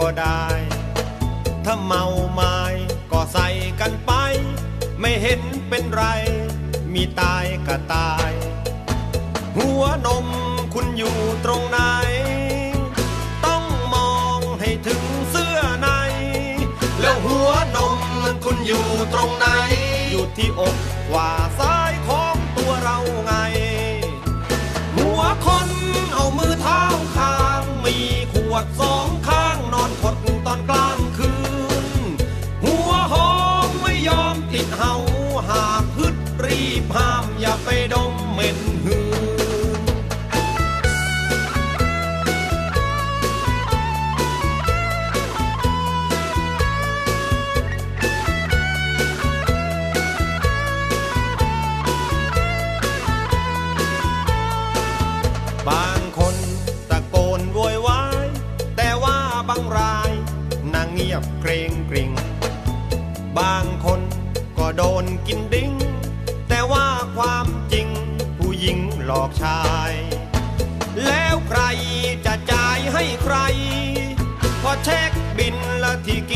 ก็ได้ ถ้าเมาไม้ก็ใส่กันไป ไม่เห็นเป็นไร มีตายก็ตาย หัวนมคุณอยู่ตรงไหน ต้องมองให้ถึงเสื้อใน แล้วหัวนมคุณอยู่ตรงไหน อยู่ที่อกว่าซ้าย อย่าไปดมเหม็นหืนบางคนตะโกนโวยวาย แต่ว่าบางรายนางเงียบเกรงกริง บางคนก็โดนกินดิ้ง ความจริง ผู้หญิงหลอกชาย แล้วใครจะจ่ายให้ใคร พอเช็คบินละที่กิ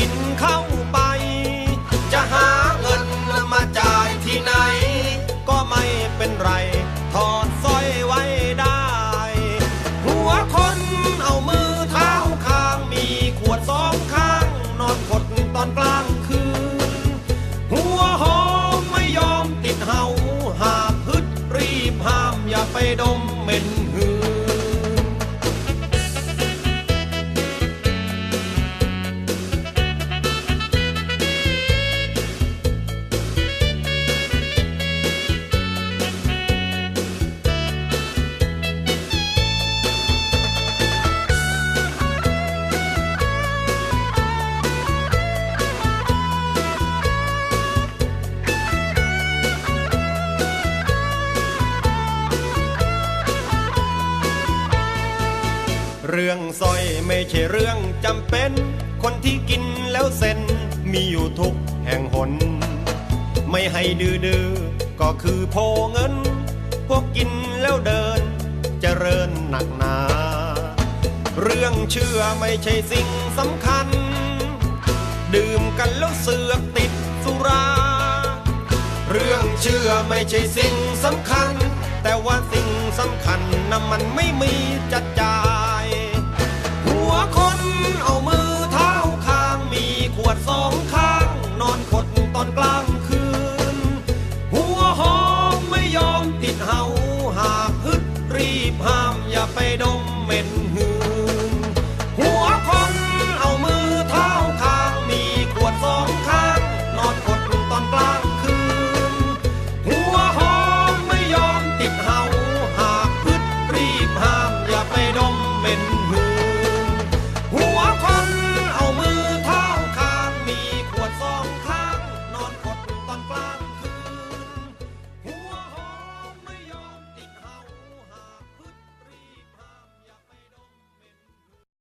ไปดม รื่องสร้อยไม่ใช่เรื่องจำเป็น คนที่กินแล้วเซ็นมีอยู่ทุกแห่งหน ไม่ให้ดื้อด้อก็คือโพเงิน พวกกินแล้วเดินจเจริญหนักหนา เรื่องเชื่อไม่ใช่สิ่งสำคัญ ดื่มกันแล้วเสือกติดสุรา เรื่องเชื่อไม่ใช่สิ่งสำคัญ แต่ว่าสิ่งสำคัญนะมันไม่มีจัดจา